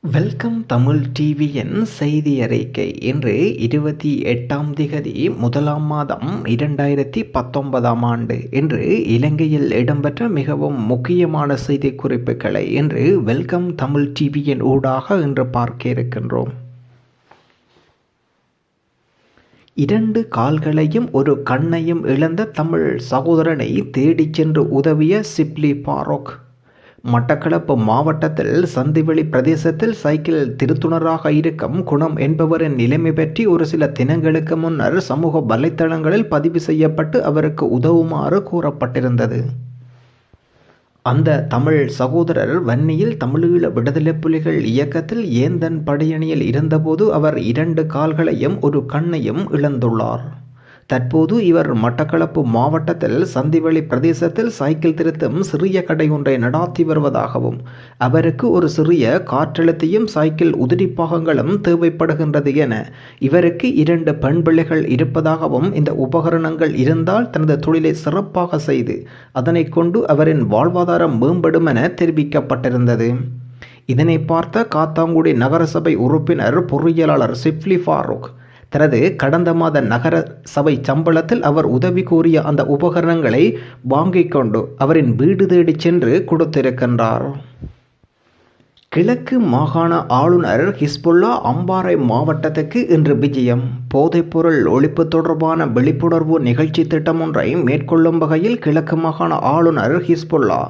Welcome Tamil டிவியின் செய்தி அறிக்கை. இன்று இருபத்தி எட்டாம் திகதி முதலாம் மாதம் இரண்டாயிரத்தி பத்தொன்பதாம் ஆண்டு. இன்று இலங்கையில் இடம்பெற்ற மிகவும் முக்கியமான செய்தி குறிப்புகளை இன்று வெல்கம் தமிழ் டிவியின் ஊடாக இன்று பார்க்க இருக்கின்றோம். இரண்டு கால்களையும் ஒரு கண்ணையும் இழந்த தமிழ் சகோதரனை தேடிச் சென்று உதவிய சிப்லி பாரோக். மட்டக்களப்பு மாவட்டத்தில் சந்திவெளி பிரதேசத்தில் சைக்கிள் திருத்துணராக இருக்கும் குணம் என்பவரின் நிலைமை பற்றி ஒரு சில தினங்களுக்கு முன்னர் சமூக வலைத்தளங்களில் பதிவு செய்யப்பட்டு அவருக்கு உதவுமாறு கூறப்பட்டிருந்தது. அந்த தமிழ் சகோதரர் வன்னியில் தமிழீழ விடுதலை புலிகள் இயக்கத்தில் ஏந்தன் படையணியில் இருந்தபோது அவர் இரண்டு கால்களையும் ஒரு கண்ணையும் இழந்துள்ளார். தற்போது இவர் மட்டக்களப்பு மாவட்டத்தில் சந்திவெளி பிரதேசத்தில் சைக்கிள் திருத்தும் சிறிய கடை ஒன்றை நடாத்தி வருவதாகவும் அவருக்கு ஒரு சிறிய காற்றழுத்தியும் சைக்கிள் உதிரி பாகங்களும் தேவைப்படுகின்றது என இவருக்கு இரண்டு பெண் பிள்ளைகள் இருப்பதாகவும் இந்த உபகரணங்கள் இருந்தால் தனது தொழிலை சிறப்பாக செய்து அதனை கொண்டு அவரின் வாழ்வாதாரம் மேம்படும் என தெரிவிக்கப்பட்டிருந்தது. இதனை பார்த்த காத்தாங்குடி நகரசபை உறுப்பினர் பொறியியலாளர் சிப்லி ஃபாரூக் தனது கடந்த மாத நகர சபை சம்பளத்தில் அவர் உதவி கோரிய அந்த உபகரணங்களை வாங்கிக் கொண்டு அவரின் வீடு தேடி சென்று கொடுத்திருக்கின்றார். கிழக்கு மாகாண ஆளுநர் ஹிஸ்புல்லா அம்பாறை மாவட்டத்துக்கு இன்று விஜயம். போதைப்பொருள் ஒழிப்பு தொடர்பான விழிப்புணர்வு நிகழ்ச்சி திட்டம் ஒன்றை மேற்கொள்ளும் வகையில் கிழக்கு மாகாண ஆளுநர் ஹிஸ்புல்லா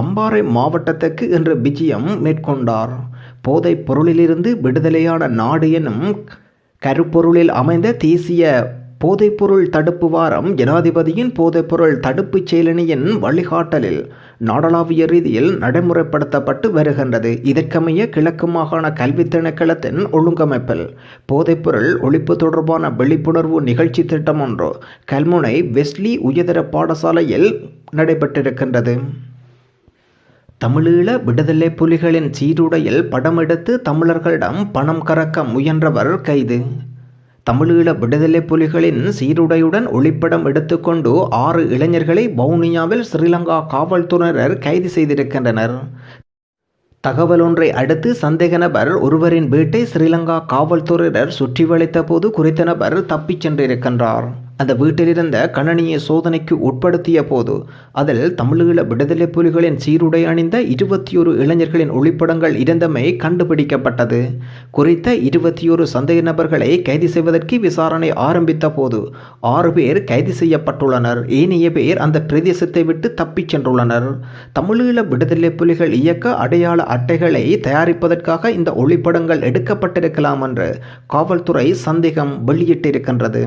அம்பாறை மாவட்டத்துக்கு இன்று விஜயம் மேற்கொண்டார். போதைப் பொருளிலிருந்து விடுதலையான நாடு எனும் கருப்பொருளில் அமைந்த தேசிய போதைப்பொருள் தடுப்பு வாரம் ஜனாதிபதியின் போதைப்பொருள் தடுப்பு செயலணியின் வழிகாட்டலில் நாடளாவிய ரீதியில் நடைமுறைப்படுத்தப்பட்டு வருகின்றது. இதற்கமைய கிழக்கு மாகாண கல்வி திணைக்களத்தின் ஒழுங்கமைப்பில் போதைப்பொருள் ஒழிப்பு தொடர்பான விழிப்புணர்வு நிகழ்ச்சி திட்டம் ஒன்று கல்முனை வெஸ்லி உயர்தர பாடசாலையில் நடைபெற்றிருக்கின்றது. தமிழீழ விடுதலை புலிகளின் சீருடையில் படமெடுத்து தமிழர்களிடம் பணம் கறக்க முயன்றவர் கைது. தமிழீழ விடுதலை புலிகளின் சீருடையுடன் ஒளிப்படம் எடுத்துக்கொண்டு ஆறு இளைஞர்களை வவுனியாவில் ஸ்ரீலங்கா காவல்துறையினர் கைது செய்திருக்கின்றனர். தகவல் ஒன்றை அடுத்து சந்தேக நபர் ஒருவரின் வீட்டை ஸ்ரீலங்கா காவல்துறையினர் சுற்றி வளைத்த போது குறித்த நபர் தப்பிச் சென்றிருக்கின்றார். அந்த வீட்டிலிருந்த கணனியை சோதனைக்கு உட்படுத்திய போது அதில் தமிழீழ விடுதலை புலிகளின் சீருடை அணிந்த இருபத்தி ஒரு இளைஞர்களின் ஒளிப்படங்கள் இருந்தமை கண்டுபிடிக்கப்பட்டது. குறித்த இருபத்தி ஒரு சந்தேக நபர்களை கைது செய்வதற்கு விசாரணை ஆரம்பித்த போது ஆறு பேர் கைது செய்யப்பட்டுள்ளனர். ஏனைய பேர் அந்த பிரதேசத்தை விட்டு தப்பிச் சென்றுள்ளனர். தமிழீழ விடுதலை புலிகள் இயக்க அடையாள அட்டைகளை தயாரிப்பதற்காக இந்த ஒளிப்படங்கள் எடுக்கப்பட்டிருக்கலாம் என்று காவல்துறை சந்தேகம் வெளியிட்டிருக்கின்றது.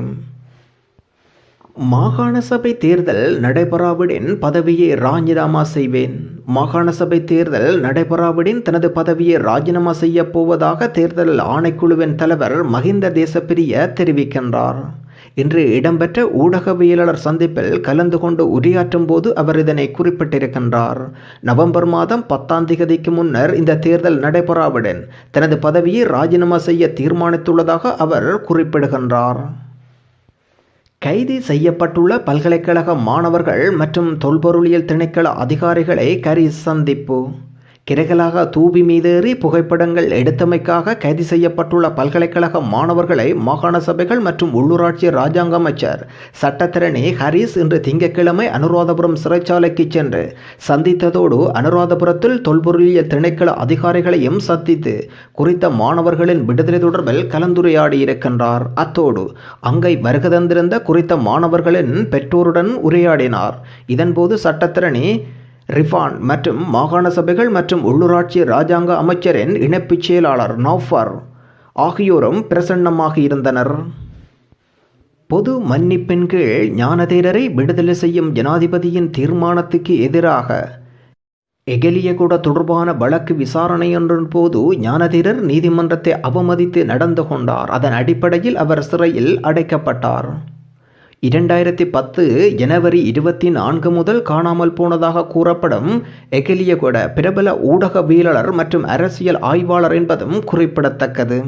மாகாண சபை தேர்தல் நடைபெறாவிடின் பதவியை ராஜினாமா செய்வேன். மாகாண சபை தேர்தல் நடைபெறாவிடின் தனது பதவியை ராஜினாமா செய்யப் போவதாக தேர்தல் ஆணைக்குழுவின் தலைவர் மஹிந்த தேசப்பிரிய தெரிவிக்கின்றார். இன்று இடம்பெற்ற ஊடகவியலாளர் சந்திப்பில் கலந்து கொண்டு உரையாற்றும் போது அவர் இதனை குறிப்பிட்டிருக்கின்றார். நவம்பர் மாதம் பத்தாம் திகதிக்கு முன்னர் இந்த தேர்தல் நடைபெறாவிடன் தனது பதவியை ராஜினாமா செய்ய தீர்மானித்துள்ளதாக அவர் குறிப்பிடுகின்றார். கைது செய்யப்பட்டுள்ள பல்கலைக்கழக மாணவர்கள் மற்றும் தொல்பொருளியல் திணைக்கள அதிகாரிகளை கரி சந்திப்பு. கிரகலாக தூவி மீதேறி புகைப்படங்கள் எடுத்தமைக்காக கைது செய்யப்பட்டுள்ள பல்கலைக்கழக மாணவர்களை மாகாண சபைகள் மற்றும் உள்ளூராட்சி ராஜாங்க அமைச்சர் சட்டத்திரணி ஹரிஸ் இன்று திங்கட்கிழமை அனுராதபுரம் சிறைச்சாலைக்கு சென்று சந்தித்ததோடு அனுராதபுரத்தில் தொல்பொருளியல் திணைக்கள அதிகாரிகளையும் சந்தித்து குறித்த மாணவர்களின் விடுதலை தொடர்பில் கலந்துரையாடியிருக்கின்றார் அத்தோடு அங்கை வருக தந்திருந்த குறித்த மாணவர்களின் பெற்றோருடன் உரையாடினார். இதன்போது சட்டத்திரணி ரிஃபான் மற்றும் மாகாண சபைகள் மற்றும் உள்ளூராட்சி இராஜாங்க அமைச்சரின் இணைப்புச் செயலாளர் நௌஃபர் ஆகியோரும் பிரசன்னமாக இருந்தனர். பொது மன்னிப்பின் கீழ் ஞானதேரரை விடுதலை செய்யும் ஜனாதிபதியின் தீர்மானத்துக்கு எதிராக எகலியகுட தொடர்பான வழக்கு விசாரணையொன்றின் போது ஞானதீரர் நீதிமன்றத்தை அவமதித்து நடந்து கொண்டார். அதன் அடிப்படையில் அவர் சிறையில் அடைக்கப்பட்டார். இரண்டாயிரத்தி பத்து ஜனவரி இருபத்தி நான்கு முதல் காணாமல் போனதாக கூறப்படும் எகெலியகொட பிரபல ஊடகவியலாளர் மற்றும் அரசியல் ஆய்வாளர் என்பதும் குறிப்பிடத்தக்கது.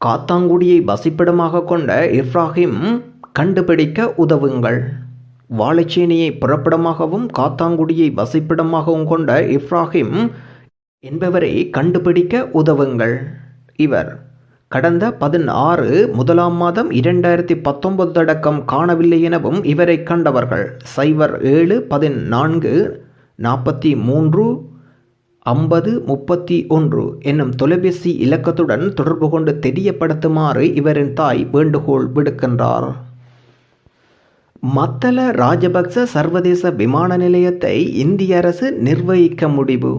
காத்தாங்குடியை வசிப்பிடமாக கொண்ட இப்ராஹிம் கண்டுபிடிக்க உதவுங்கள். வாழைச்சேனியை புறப்படமாகவும் காத்தாங்குடியை வசிப்பிடமாகவும் கொண்ட இப்ராஹிம் என்பவரை கண்டுபிடிக்க உதவுங்கள். இவர் கடந்த பதினாறு முதலாம் மாதம் இரண்டாயிரத்தி பத்தொன்பது அடக்கம் காணவில்லை எனவும் இவரை கண்டவர்கள். சைபர் ஏழு பதினான்கு நாற்பத்தி மூன்று ஐம்பது முப்பத்தி ஒன்று என்னும் தொலைபேசி இலக்கத்துடன் தொடர்பு கொண்டு தெரியப்படுத்துமாறு இவரின் தாய் வேண்டுகோள் விடுக்கின்றார். மத்தள ராஜபக்ச சர்வதேச விமான நிலையத்தை இந்திய அரசு நிர்வகிக்க முடிவு.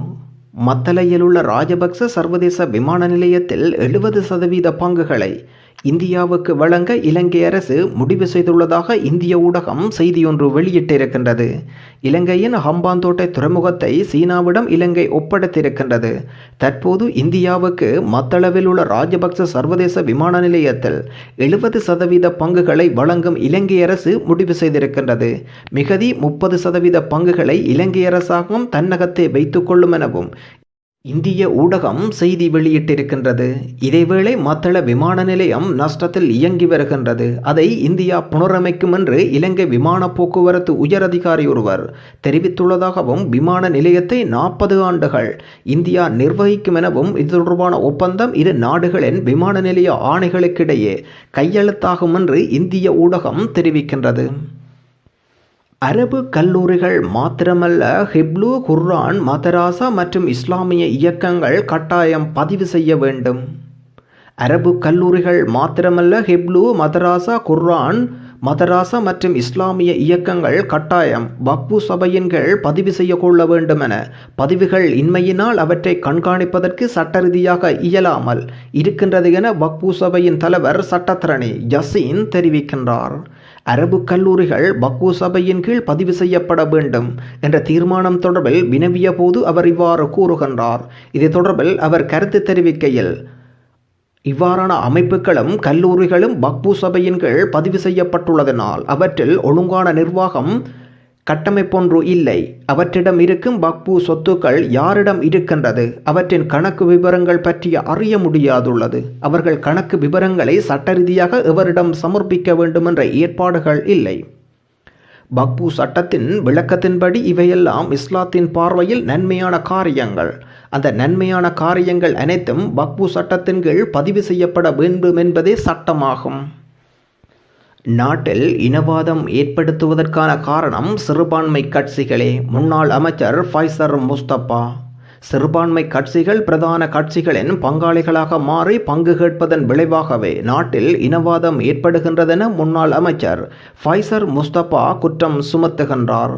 மத்தலையிலுள்ள உள்ள ராஜபக்ச சர்வதேச விமான நிலையத்தில் எழுபது சதவீத பங்குகளை இந்தியாவுக்கு வழங்க இலங்கை அரசு முடிவு செய்துள்ளதாக இந்திய ஊடகம் செய்தியொன்று வெளியிட்டிருக்கின்றது. இலங்கையின் ஹம்பாந்தோட்டை துறைமுகத்தை சீனாவிடம் இலங்கை ஒப்படைத்திருக்கின்றது. தற்போது இந்தியாவுக்கு மத்தளவில் உள்ள ராஜபக்ச சர்வதேச விமான நிலையத்தில் எழுபது சதவீத பங்குகளை வழங்கும் இலங்கை அரசு முடிவு செய்திருக்கின்றது. மிகதி முப்பது சதவீத பங்குகளை இலங்கை அரசாங்கம் தன்னகத்தை வைத்துக் கொள்ளும் எனவும் இந்திய ஊடகம் செய்தி வெளியிட்டிருக்கின்றது. இதேவேளை மத்தள விமான நிலையம் நஷ்டத்தில் இயங்கி வருகின்றது. அதை இந்தியா புனரமைக்கும் என்று இலங்கை விமான போக்குவரத்து உயரதிகாரி ஒருவர் தெரிவித்துள்ளதாகவும் விமான நிலையத்தை நாற்பது ஆண்டுகள் இந்தியா நிர்வகிக்கும் எனவும் இது தொடர்பான ஒப்பந்தம் இரு நாடுகளின் விமான நிலைய ஆணைகளுக்கிடையே கையெழுத்தாகும் என்று இந்திய ஊடகம் தெரிவிக்கின்றது. அரபு கல்லூரிகள் மாத்திரமல்ல ஹிப்லு குர்ரான் மதராசா மற்றும் இஸ்லாமிய இயக்கங்கள் கட்டாயம் பதிவு செய்ய வேண்டும். அரபு கல்லூரிகள் மாத்திரமல்ல ஹிப்லு மதராசா குர்ரான் மதராசா மற்றும் இஸ்லாமிய இயக்கங்கள் கட்டாயம் வக்பு சபையின் கீழ் பதிவு செய்ய கொள்ள வேண்டும் என பதிவுகள் இன்மையினால் அவற்றை கண்காணிப்பதற்கு சட்ட ரீதியாக இயலாமல் இருக்கின்றது என வக்பு சபையின் தலைவர் சட்டத்திரணி ஜசீன் தெரிவிக்கின்றார். அரபு கல்லூரிகள் பக்கு சபையின் கீழ் பதிவு செய்யப்பட வேண்டும் என்ற தீர்மானம் தொடர்பில் வினவிய போது அவர் இவ்வாறு கூறுகின்றார். இது தொடர்பில் அவர் கருத்து தெரிவிக்கையில் இவ்வாறான அமைப்புகளும் கல்லூரிகளும் பக்பு சபையின் கீழ் பதிவு செய்யப்பட்டுள்ளதனால் அவற்றில் ஒழுங்கான நிர்வாகம் கட்டமைப்பொன்று இல்லை. அவற்றிடம் இருக்கும் பக்பு சொத்துக்கள் யாரிடம் இருக்கின்றது? அவற்றின் கணக்கு விவரங்கள் பற்றி அறிய முடியாதுள்ளது. அவர்கள் கணக்கு விவரங்களை சட்டரீதியாக எவரிடம் சமர்ப்பிக்க வேண்டுமென்ற ஏற்பாடுகள் இல்லை. பக்பு சட்டத்தின் விளக்கத்தின்படி இவையெல்லாம் இஸ்லாத்தின் பார்வையில் நன்மையான காரியங்கள். அந்த நன்மையான காரியங்கள் அனைத்தும் பக்பு சட்டத்தின் கீழ் பதிவு செய்யப்பட வேண்டும் என்பதே சட்டமாகும். நாட்டில் இனவாதம் ஏற்படுத்துவதற்கான காரணம் சிறுபான்மை கட்சிகளே. முன்னாள் அமைச்சர் ஃபைசர் முஸ்தபா சிறுபான்மை கட்சிகள் பிரதான கட்சிகளின் பங்காளிகளாக மாறி பங்கு கேட்பதன் விளைவாகவே நாட்டில் இனவாதம் ஏற்படுகின்றதென முன்னாள் அமைச்சர் ஃபைசர் முஸ்தபா குற்றம் சுமத்துகின்றார்.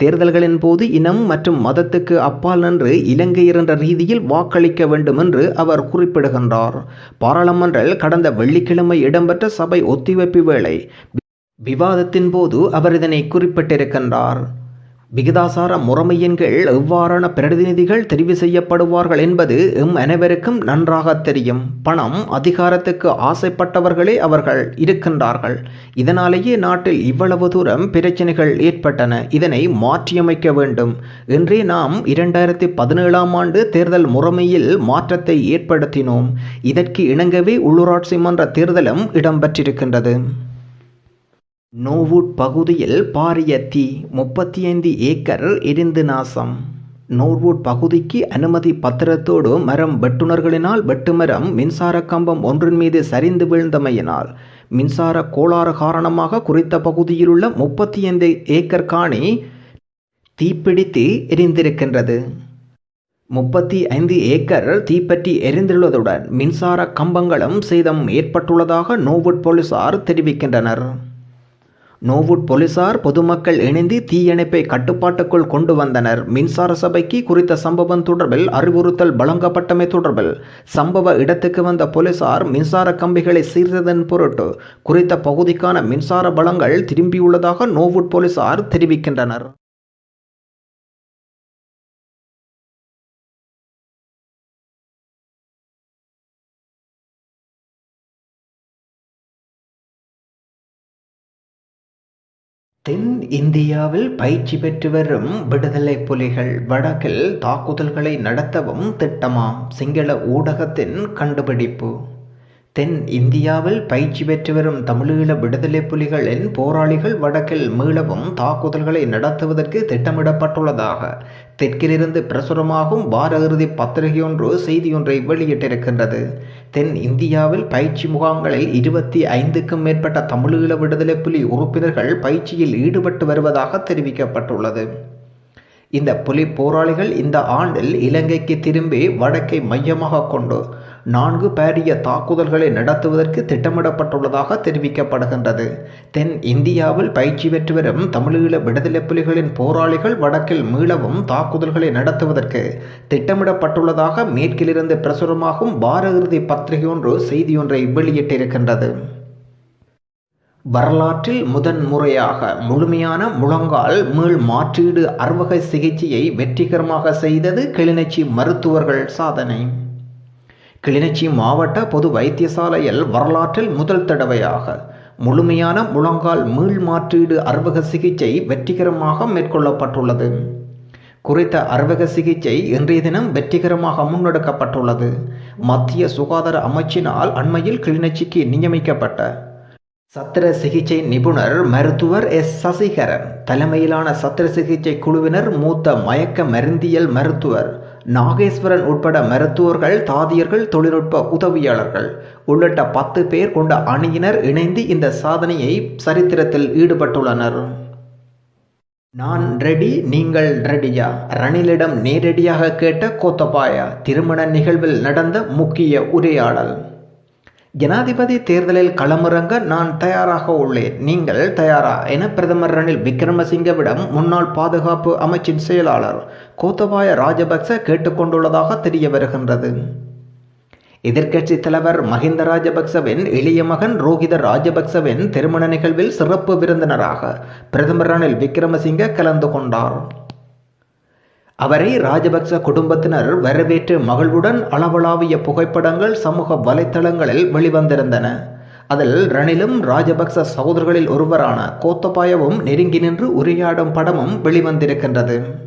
தேர்தல்களின் போது இனம் மற்றும் மதத்துக்கு அப்பால் நின்று இலங்கை என்ற ரீதியில் வாக்களிக்க வேண்டும் என்று அவர் குறிப்பிடுகின்றார். பாராளுமன்றில் கடந்த வெள்ளிக்கிழமை இடம்பெற்ற சபை ஒத்திவைப்பு வேளை விவாதத்தின் போது அவர் இதனை குறிப்பிட்டிருக்கின்றார். விகிதாசார முறைமையின் கீழ் எவ்வாறான பிரதிநிதிகள் தெரிவு செய்யப்படுவார்கள் என்பது எம் அனைவருக்கும் நன்றாக தெரியும். பணம் அதிகாரத்துக்கு ஆசைப்பட்டவர்களே அவர்கள் இருக்கின்றார்கள். இதனாலேயே நாட்டில் இவ்வளவு தூரம் பிரச்சனைகள் ஏற்பட்டன. இதனை மாற்றியமைக்க வேண்டும். என்றே நாம் இரண்டாயிரத்தி பதினேழாம் ஆண்டு தேர்தல் முறைமையில் மாற்றத்தை ஏற்படுத்தினோம். இதற்கு இணங்கவே உள்ளூராட்சி மன்ற தேர்தலும் இடம்பெற்றிருக்கின்றது. நோவுட் பகுதியில் பாரிய தீ முப்பத்தி ஐந்து ஏக்கர் எரிந்து நாசம். நோர்வுட் பகுதிக்கு அனுமதி பத்திரத்தோடு மரம் வெட்டுநர்களினால் வெட்டுமரம் மின்சார கம்பம் ஒன்றின் மீது சரிந்து வீழ்ந்தமையினால் மின்சார கோளாறு காரணமாக குறித்த பகுதியிலுள்ள முப்பத்தி ஐந்து ஏக்கர் காணி தீப்பிடித்து எரிந்திருக்கின்றது. முப்பத்தி ஐந்து ஏக்கர் தீப்பற்றி எரிந்துள்ளதுடன் மின்சார கம்பங்களும் சேதம் ஏற்பட்டுள்ளதாக நோவுட் போலீசார் தெரிவிக்கின்றனர். நோவுட் போலீசார் பொதுமக்கள் இணைந்து தீயணைப்பை கட்டுப்பாட்டுக்குள் கொண்டு வந்தனர். மின்சார சபைக்கு குறித்த சம்பவம் தொடர்பில் அறிவுறுத்தல் வழங்கப்பட்டமை தொடர்பில் சம்பவ இடத்துக்கு வந்த போலீசார் மின்சார கம்பிகளை சீர்த்ததன் பொருட்டு குறித்த பகுதிக்கான மின்சார பலங்கள் திரும்பியுள்ளதாக நோவுட் போலீசார் தெரிவிக்கின்றனர். தென் இந்தியாவில் பயிற்சி பெற்று வரும் விடுதலை புலிகள் வடக்கில் தாக்குதல்களை நடத்தவும் திட்டமாம். சிங்கள ஊடகத்தின் கண்டுபிடிப்பு. தென் இந்தியாவில் பயிற்சி பெற்று வரும் தமிழீழ விடுதலை புலிகளின் போராளிகள் வடக்கில் மீளவும் தாக்குதல்களை நடத்துவதற்கு திட்டமிடப்பட்டுள்ளதாக தெற்கிலிருந்து பிரசுரமாகும் வார இறுதி பத்திரிகை ஒன்று செய்தியொன்றை வெளியிட்டிருக்கின்றது. தென் இந்தியாவில் பயிற்சி முகாம்களில் இருபத்தி ஐந்துக்கும் மேற்பட்ட தமிழீழ விடுதலை புலி உறுப்பினர்கள் பயிற்சியில் ஈடுபட்டு வருவதாக தெரிவிக்கப்பட்டுள்ளது. இந்த புலி போராளிகள் இந்த ஆண்டில் இலங்கைக்கு திரும்பி வடக்கை மையமாக கொண்டு நான்கு பாரிய தாக்குதல்களை நடத்துவதற்கு திட்டமிடப்பட்டுள்ளதாக தெரிவிக்கப்படுகின்றது. தென் இந்தியாவில் பயிற்சி பெற்று வரும் தமிழீழ விடுதலை புலிகளின் போராளிகள் வடக்கில் மீளவும் தாக்குதல்களை நடத்துவதற்கு திட்டமிடப்பட்டுள்ளதாக மேற்கிலிருந்து பிரசுரமாகும் வார இறுதி பத்திரிகை ஒன்று செய்தியொன்றை வெளியிட்டிருக்கின்றது. வரலாற்றில் முதன் முறையாக முழுமையான முழங்கால் மீள் மாற்றீடு அறுவகை சிகிச்சையை வெற்றிகரமாக செய்தது கிளிநொச்சி மருத்துவர்கள் சாதனை. கிளிநொச்சி மாவட்ட பொது வைத்தியசாலையில் வரலாற்றில் முதல் தடவையாக. முழுமையான முழங்கால் மீள் மாற்றீடு அறுவக சிகிச்சை வெற்றிகரமாக மேற்கொள்ளப்பட்டுள்ளது. குறித்த அறுவக சிகிச்சை இன்றைய தினம் வெற்றிகரமாக முன்னெடுக்கப்பட்டுள்ளது. மத்திய சுகாதார அமைச்சினால் அண்மையில் கிளிநொச்சிக்கு நியமிக்கப்பட்ட சத்திர சிகிச்சை நிபுணர் மருத்துவர் எஸ். சசிகரன் தலைமையிலான சத்திர சிகிச்சை குழுவினர் மூத்த மயக்க மருந்தியல் மருத்துவர் நாகேஸ்வரன் உட்பட மருத்துவர்கள் தாதியர்கள் தொழில்நுட்ப உதவியாளர்கள் உள்ளிட்ட பத்து பேர் கொண்ட அணியினர் இணைந்து இந்த சாதனையை சரித்திரத்தில் ஈடுபட்டுள்ளனர். நான் ரெடி நீங்கள் ரெடியா? ரணிலிடம் நேரடியாக கேட்ட கோத்தபாயா திருமண நிகழ்வில் நடந்த முக்கிய உரையாடல். ஜனாதிபதி தேர்தலில் களமிறங்க நான் தயாராக உள்ளேன். நீங்கள் தயாரா? என பிரதமர் ரணில் விக்ரமசிங்கவிடம் முன்னாள் பாதுகாப்பு அமைச்சின் செயலாளர் கோத்தபாய ராஜபக்ச கேட்டுக்கொண்டுள்ளதாக தெரிய வருகின்றது. எதிர்க்கட்சி தலைவர் மஹிந்த ராஜபக்சவின் இளைய மகன் ரோஹித ராஜபக்சவின் திருமண நிகழ்வில் சிறப்பு விருந்தினராக பிரதமர் ரணில் விக்ரமசிங்க கலந்து கொண்டார். அவரை ராஜபக்ச குடும்பத்தினர் வரவேற்று மகிழ்வுடன் அளவளாவிய புகைப்படங்கள் சமூக வலைத்தளங்களில் வெளிவந்திருந்தன. அதில் ரணிலும் ராஜபக்ச சகோதரர்களில் ஒருவரான கோத்தபாயவும் நெருங்கி நின்று உரையாடும் படமும் வெளிவந்திருக்கின்றது.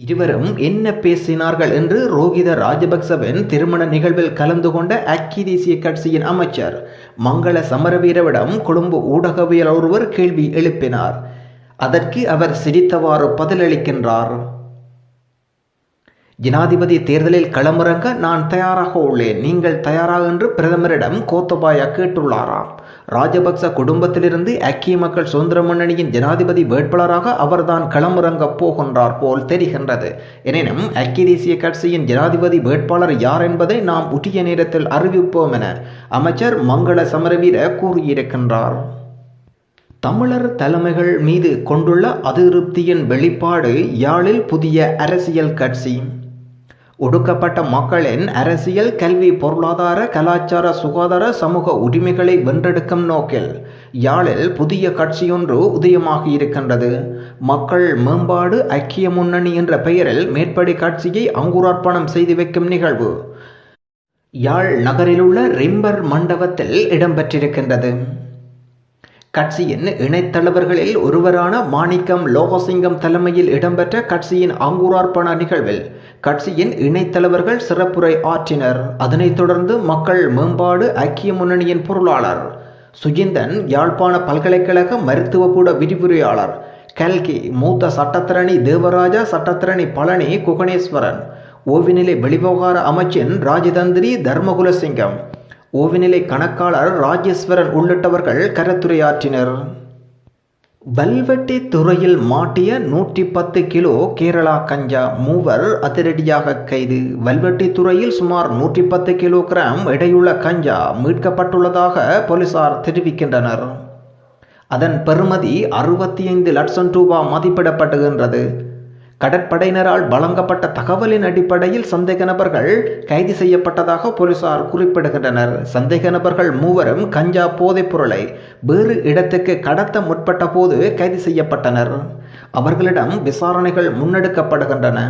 இருவரும் என்ன பேசினார்கள் என்று ரோஹித ராஜபக்சவின் திருமண நிகழ்வில் கலந்து கொண்ட அக்கி தேசிய கட்சியின் அமைச்சர் மங்கள சமரவீரவிடம் கொழும்பு ஊடகவியல் ஒருவர் கேள்வி எழுப்பினார். அதற்கு அவர் சிரித்தவாறு பதிலளிக்கின்றார். ஜனாதிபதி தேர்தலில் களமிறங்க நான் தயாராக உள்ளேன். நீங்கள் தயாரா என்று பிரதமரிடம் கோத்தபாயா கேட்டுள்ளாராம். ராஜபக்ச குடும்பத்திலிருந்து ஐக்கிய மக்கள் சுதந்திர முன்னணியின் ஜனாதிபதி வேட்பாளராக அவர்தான் களமிறங்கப் போகின்றார் போல் தெரிகின்றது. எனினும் ஐக்கிய தேசிய கட்சியின் ஜனாதிபதி வேட்பாளர் யார் என்பதை நாம் உரிய நேரத்தில் அறிவிப்போம் என அமைச்சர் மங்கள சமரவீர கூறியிருக்கின்றார். தமிழர் தலைமைகள் மீது கொண்டுள்ள அதிருப்தியின் வெளிப்பாடு யாழில் புதிய அரசியல் கட்சி. ஒடுக்கப்பட்ட மக்களின் அரசியல் கல்வி பொருளாதார கலாச்சார சுகாதார சமூக உரிமைகளை வென்றெடுக்கும் நோக்கில் யாழில் புதிய கட்சியொன்று உதயமாகி இருக்கின்றது. மக்கள் மேம்பாடு ஐக்கிய முன்னணி என்ற பெயரில் மேற்படி கட்சியை அங்குரார்ப்பணம் செய்து வைக்கும் நிகழ்வு யாழ் நகரிலுள்ள ரிம்பர் மண்டபத்தில் இடம்பெற்றிருக்கின்றது. கட்சியின் இணைத்தலைவர்களில் ஒருவரான மாணிக்கம் லோகசிங்கம் தலைமையில் இடம்பெற்ற கட்சியின் அங்குரார்ப்பண நிகழ்வில் கட்சியின் இணைத்தலைவர்கள் சிறப்புரை ஆற்றினர். அதனைத் தொடர்ந்து மக்கள் மேம்பாடு ஐக்கிய முன்னணியின் பொருளாளர் சுஜிந்தன் யாழ்ப்பாண பல்கலைக்கழக மருத்துவக்கூட விரிவுரையாளர் கல்கி மூத்த சட்டத்திரணி தேவராஜா சட்டத்திரணி பழனி குகணேஸ்வரன் ஓவிநிலை வெளிவிவகார அமைச்சின் ராஜதந்திரி தர்மகுலசிங்கம் ஓவிநிலை கணக்காளர் ராஜேஸ்வரன் உள்ளிட்டவர்கள் கருத்துரையாற்றினர். வல்வெட்டி துறையில் மாட்டிய நூற்றி பத்து கிலோ கேரளா கஞ்சா மூவர் அதிரடியாக கைது. வல்வெட்டி துறையில் சுமார் நூற்றி பத்து கிலோகிராம் எடையுள்ள கஞ்சா மீட்கப்பட்டுள்ளதாக போலீசார் தெரிவிக்கின்றனர். அதன் பெறுமதி அறுபத்தி ஐந்து லட்சம் ரூபாய் மதிப்பிடப்படுகின்றது கடற்படையினரால் வழங்கப்பட்ட தகவலின் அடிப்படையில் சந்தேக நபர்கள் கைது செய்யப்பட்டதாக போலீசார் குறிப்பிடுகின்றனர். சந்தேக நபர்கள் மூவரும் கஞ்சா போதைப் பொருளை வேறு இடத்துக்கு கடத்த முற்பட்ட போது கைது செய்யப்பட்டனர். அவர்களிடம் விசாரணைகள் முன்னெடுக்கப்படுகின்றன.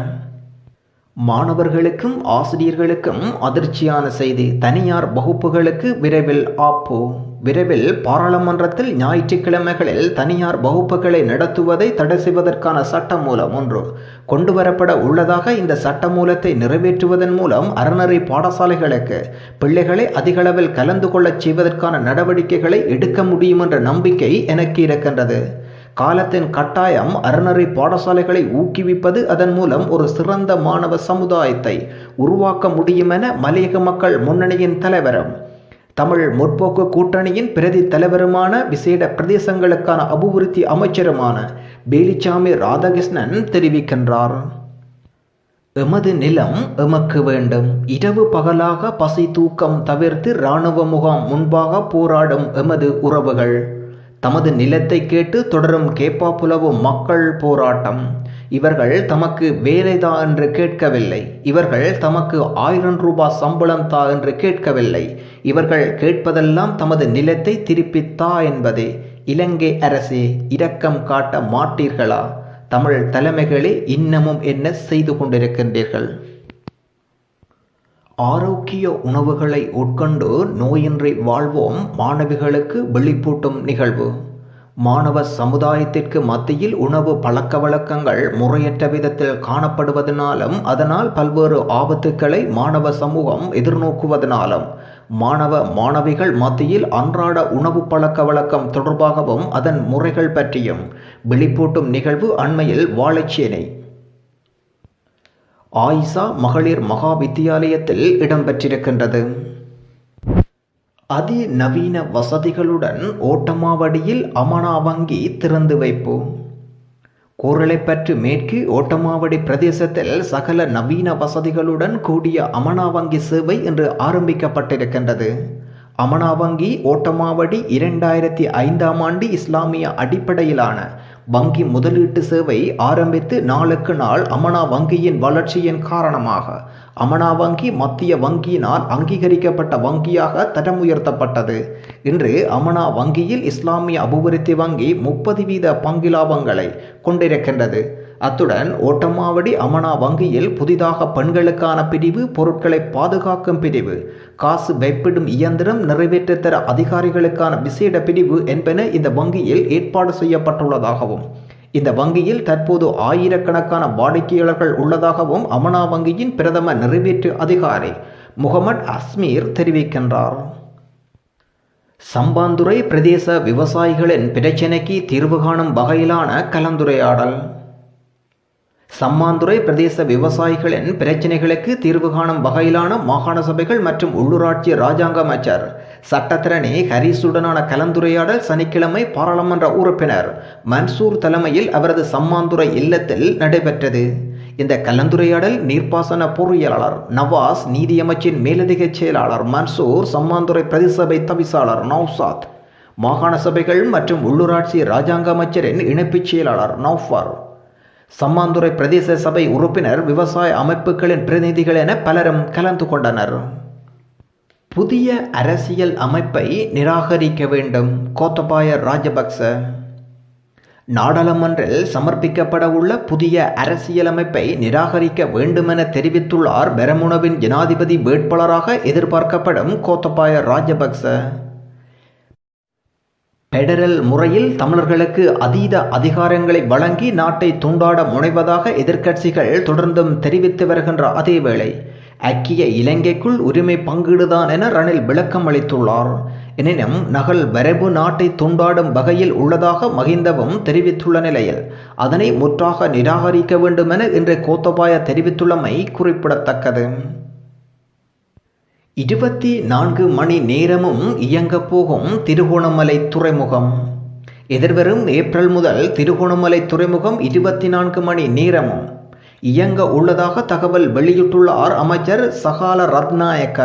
மாணவர்களுக்கும் ஆசிரியர்களுக்கும் அதிர்ச்சியான செய்தி தனியார் வகுப்புகளுக்கு விரைவில் ஆப்போ. விரைவில் பாராளுமன்றத்தில் ஞாயிற்றுக்கிழமைகளில் தனியார் வகுப்புகளை நடத்துவதை தடை செய்வதற்கான சட்ட மூலம் ஒன்று கொண்டுவரப்பட உள்ளதாக இந்த சட்டமூலத்தை நிறைவேற்றுவதன் மூலம் அறநறை பாடசாலைகளுக்கு பிள்ளைகளை அதிகளவில் கலந்து கொள்ளச் செய்வதற்கான நடவடிக்கைகளை எடுக்க முடியும் என்ற நம்பிக்கை எனக்கு இருக்கின்றது. காலத்தின் கட்டாயம் அறநறை பாடசாலைகளை ஊக்குவிப்பது அதன் மூலம் ஒரு சிறந்த மாணவ சமுதாயத்தை உருவாக்க முடியும் என மலையக மக்கள் முன்னணியின் தலைவரும் தமிழ் முற்போக்கு கூட்டணியின் பிரதி தலைவருமான விசேட பிரதேசங்களுக்கான அபிவிருத்தி அமைச்சருமான பேலிச்சாமி ராதாகிருஷ்ணன் தெரிவிக்கின்றார். எமது நிலம் எமக்கு வேண்டும். இரவு பகலாக பசி தூக்கம் தவிர்த்து இராணுவ முகாம் முன்பாக போராடும் எமது உறவுகள். தமது நிலத்தை கேட்டு தொடரும் கேப்பா மக்கள் போராட்டம். இவர்கள் தமக்கு வேலைதா என்று கேட்கவில்லை. இவர்கள் தமக்கு ஆயிரம் ரூபாய் சம்பளம் தா என்று கேட்கவில்லை. இவர்கள் கேட்பதெல்லாம் தமது நிலத்தை திருப்பித்தா என்பதே. இலங்கை அரசே இரக்கம் காட்ட மாட்டீர்களா? தமிழ் தலைமைகளே இன்னமும் என்ன செய்து கொண்டிருக்கின்றீர்கள்? ஆரோக்கிய உணவுகளை உட்கொண்டு நோயின்றி வாழ்வோம் மாணவிகளுக்கு வெளிப்பூட்டும் நிகழ்வு. மாணவ சமுதாயத்திற்கு மத்தியில் உணவு பழக்க வழக்கங்கள் முறையற்ற விதத்தில் காணப்படுவதனாலும் அதனால் பல்வேறு ஆபத்துக்களை மாணவ சமூகம் எதிர்நோக்குவதனாலும் மாணவ மாணவிகள் மத்தியில் அன்றாட உணவு பழக்க வழக்கம் தொடர்பாகவும் அதன் முறைகள் பற்றியும் விழிப்பூட்டும் நிகழ்வு அண்மையில் வாழைச்சேனை. ஆயிஷா மகளிர் மகா வித்தியாலயத்தில் இடம்பெற்றிருக்கின்றது. அதிநவீன வசதிகளுடன் ஓட்டமாவடியில் அமனா வங்கி திறந்து வைப்பு கோரளைப்பற்று மேற்கு ஓட்டமாவடி பிரதேசத்தில் சகல நவீன வசதிகளுடன் கூடிய அமனா வங்கி சேவை இன்று ஆரம்பிக்கப்பட்டிருக்கின்றது. அமனா வங்கி ஓட்டமாவடி இரண்டாயிரத்தி ஐந்தாம் ஆண்டு இஸ்லாமிய அடிப்படையிலான வங்கி முதலீட்டு சேவை ஆரம்பித்து நாளுக்கு நாள் அமனா வங்கியின் வளர்ச்சியின் காரணமாக. அமனா வங்கி மத்திய வங்கியினால் அங்கீகரிக்கப்பட்ட வங்கியாக தரம் உயர்த்தப்பட்டது இன்று அமனா வங்கியில் இஸ்லாமிய அபிவிருத்தி வங்கி முப்பது வீத பங்கிலாபங்களை கொண்டிருக்கின்றது. அத்துடன் ஓட்டமாவடி அமனா வங்கியில் புதிதாக பெண்களுக்கான பிரிவு பொருட்களை பாதுகாக்கும் பிரிவு காசு வைப்பிடும் இயந்திரம் நிறைவேற்றத்தர அதிகாரிகளுக்கான விசேட பிரிவு என்பன இந்த வங்கியில் ஏற்பாடு செய்யப்பட்டுள்ளதாகவும் இந்த வங்கியில் தற்போது ஆயிரக்கணக்கான வாடிக்கையாளர்கள் உள்ளதாகவும் அமனா வங்கியின் பிரதம நிறைவேற்று அதிகாரி முகமது அஸ்மீர் தெரிவிக்கின்றார். சம்பாந்துறை பிரதேச விவசாயிகளின் பிரச்சினைக்கு தீர்வு காணும் வகையிலான கலந்துரையாடல். சம்மாந்துறை பிரதேச விவசாயிகளின் பிரச்சினைகளுக்கு தீர்வு காணும் வகையிலான மாகாண சபைகள் மற்றும் உள்ளூராட்சி ராஜாங்க அமைச்சர் சட்டத்திறனி ஹரிசுடனான கலந்துரையாடல் சனிக்கிழமை பாராளுமன்ற உறுப்பினர் மன்சூர் தலைமையில் அவரது சம்மாந்துறை இல்லத்தில் நடைபெற்றது. இந்த கலந்துரையாடல் நீர்ப்பாசன பொறியியலாளர் நவாஸ் நீதியமைச்சின் மேலதிக செயலாளர் மன்சூர் சம்மாந்துறை பிரதிசபை தவிசாளர் நௌசாத் மாகாண சபைகள் மற்றும் உள்ளூராட்சி ராஜாங்க அமைச்சரின் இணைப்புச் செயலாளர் நௌஃபர். சம்மாந்துறை பிரதேச சபை உறுப்பினர் விவசாய அமைப்புகளின் பிரதிநிதிகள் என பலரும் கலந்து கொண்டனர். புதிய அரசியல் அமைப்பை நிராகரிக்க வேண்டும் கோத்தபாய ராஜபக்ச. நாடாளுமன்றில் சமர்ப்பிக்கப்பட உள்ள புதிய அரசியலமைப்பை நிராகரிக்க வேண்டுமென தெரிவித்துள்ளார் பெரமுனவின் ஜனாதிபதி வேட்பாளராக எதிர்பார்க்கப்படும் கோத்தபாய ராஜபக்ச. பெடரல் முறையில் தமிழர்களுக்கு அதீத அதிகாரங்களை வழங்கி நாட்டை துண்டாட முனைவதாக எதிர்க்கட்சிகள் தொடர்ந்தும் தெரிவித்து வருகின்ற அதேவேளை ஐக்கிய இலங்கைக்குள் உரிமை பங்கீடுதான் என ரணில் விளக்கம் அளித்துள்ளார். எனினும் நகல் வரைவு நாட்டை துண்டாடும் வகையில் உள்ளதாக மகிந்தவும் தெரிவித்துள்ள நிலையில் அதனை முற்றாக நிராகரிக்க வேண்டுமென இன்று கோத்தபாய தெரிவித்துள்ளமை குறிப்பிடத்தக்கது. இருபத்தி நான்கு மணி நேரமும் இயங்கப் போகும் திருகோணமலை துறைமுகம். எதிர்வரும் ஏப்ரல் முதல் திருகோணமலை துறைமுகம் இருபத்தி நான்கு மணி நேரமும் இயங்க உள்ளதாக தகவல் வெளியிட்டுள்ளார் அமைச்சர் சகால ரத்நாயக்க.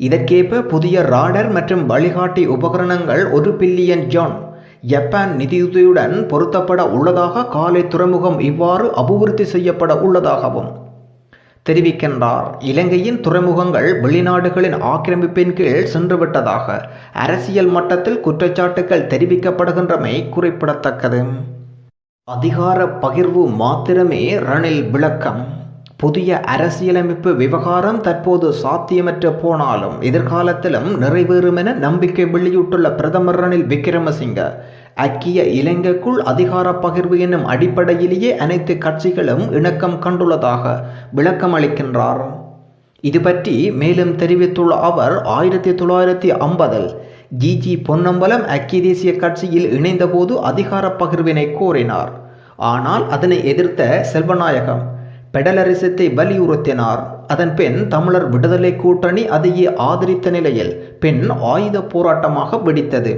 இதற்கேற்ப புதிய ராடர் மற்றும் வழிகாட்டி உபகரணங்கள் ஒரு பில்லியன் ஜான் ஜப்பான் நிதியுதவியுடன் பொருத்தப்பட உள்ளதாக காலை துறைமுகம் இவ்வாறு அபிவிருத்தி செய்யப்பட உள்ளதாகவும் தெரிவிக்கின்றார். இலங்கையின் துறைமுகங்கள் வெளிநாடுகளின் ஆக்கிரமிப்பின் கீழ் சென்றுவிட்டதாக அரசியல் மட்டத்தில் குற்றச்சாட்டுகள் தெரிவிக்கப்படுகின்றமை குறிப்பிடத்தக்கது. அதிகார பகிர்வு மாத்திரமே ரணில் விளக்கம். புதிய அரசியலமைப்பு விவகாரம் தற்போது சாத்தியமற்று போனாலும் எதிர்காலத்திலும் நிறைவேறும் என நம்பிக்கை வெளியிட்டுள்ள பிரதமர் ரணில் விக்ரமசிங்க ஐக்கிய இலங்கைக்குள் அதிகார பகிர்வு என்னும் அடிப்படையிலேயே அனைத்து கட்சிகளும் இணக்கம் கண்டுள்ளதாக விளக்கம் அளிக்கின்றார் இது பற்றி மேலும் தெரிவித்துள்ள அவர் ஆயிரத்தி தொள்ளாயிரத்தி ஐம்பதில் ஜிஜி பொன்னம்பலம் ஐக்கிய தேசிய கட்சியில் இணைந்தபோது அதிகார பகிர்வினை கோரினார். ஆனால் அதனை எதிர்த்த செல்வநாயகம் பெடலரிசத்தை வலியுறுத்தினார். அதன் பின் தமிழர் விடுதலை கூட்டணி அதையே ஆதரித்த நிலையில் பெண் ஆயுத போராட்டமாக வெடித்தது.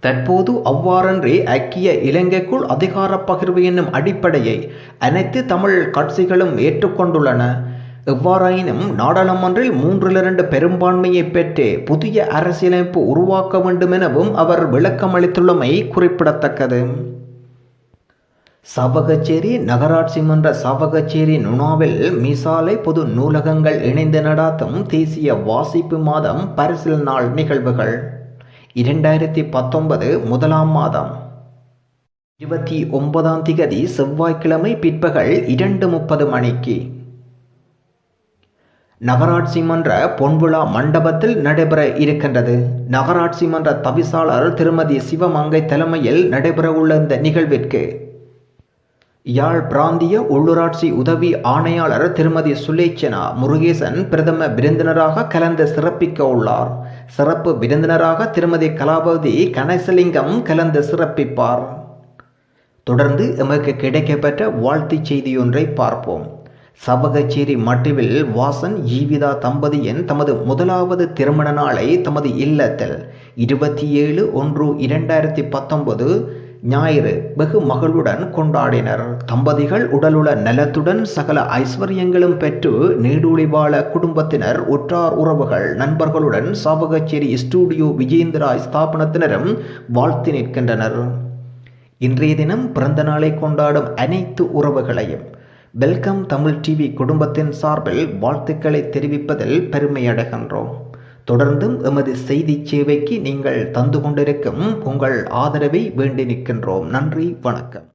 தற்போது அவ்வாறன்றி ஐக்கிய இலங்கைக்குள் அதிகார பகிர்வு என்னும் அடிப்படையை அனைத்து தமிழ் கட்சிகளும் ஏற்றுக்கொண்டுள்ளன. எவ்வாறாயினும் நாடாளுமன்றில் மூன்றிலிரண்டு பெரும்பான்மையை பெற்று புதிய அரசியலமைப்பு உருவாக்க வேண்டும் எனவும் அவர் விளக்கம் அளித்துள்ளமை குறிப்பிடத்தக்கது. சவகச்சேரி நகராட்சி மன்ற சவகச்சேரி நுணாவில் மிசாலை பொது நூலகங்கள் இணைந்து நடாத்தும் தேசிய வாசிப்பு மாதம் பரிசில் நாள் நிகழ்வுகள். இரண்டாயிரத்தி பத்தொன்பது முதலாம் மாதம். இருபத்தி ஒன்பதாம் திகதி செவ்வாய்க்கிழமை பிற்பகல் இரண்டு முப்பது மணிக்கு. நகராட்சி மன்ற பொன்விழா மண்டபத்தில் நடைபெற இருக்கின்றது. நகராட்சி மன்ற தவிசாளர் திருமதி சிவமங்கை தலைமையில் நடைபெறவுள்ள இந்த நிகழ்விற்கு யாழ் பிராந்திய உள்ளூராட்சி உதவி ஆணையாளர் திருமதி சுலேச்சனா முருகேசன் பிரதம விருந்தினராக கலந்து சிறப்பிக்க உள்ளார். சிறப்பு விருந்தினராக திருமதி கலாபதி கணேசலிங்கம் கலந்து சிறப்பிப்பார். தொடர்ந்து எமக்கு கிடைக்கப்பெற்ற வாழ்த்துச் செய்தியொன்றை பார்ப்போம். சவகச்சேரி மட்டுவில் வாசன் ஜீவிதா தம்பதியின் தமது முதலாவது திருமண நாளை தமது இல்லத்தில் இருபத்தி ஏழு ஒன்று இரண்டாயிரத்தி பத்தொன்பது ஞாயிறு வெகு மகளுடன் கொண்டாடினர். தம்பதிகள் உடலுள்ள நலத்துடன் சகல ஐஸ்வர்யங்களும் பெற்று நீடூழி வாழ குடும்பத்தினர் உற்றார் உறவுகள் நண்பர்களுடன் சாவகச்சேரி ஸ்டூடியோ விஜேந்திரா ஸ்தாபனத்தினரும் வாழ்த்து நிற்கின்றனர். இன்றைய தினம் பிறந்த நாளை கொண்டாடும் அனைத்து உறவுகளையும் வெல்கம் தமிழ் டிவி குடும்பத்தின் சார்பில் வாழ்த்துக்களை தெரிவிப்பதில் பெருமையடைகின்றோம் தொடர்ந்தும் எமது செய்தி சேவைக்கு நீங்கள் தந்து கொண்டிருக்கும் உங்கள் ஆதரவை வேண்டி நிற்கின்றோம். நன்றி வணக்கம்.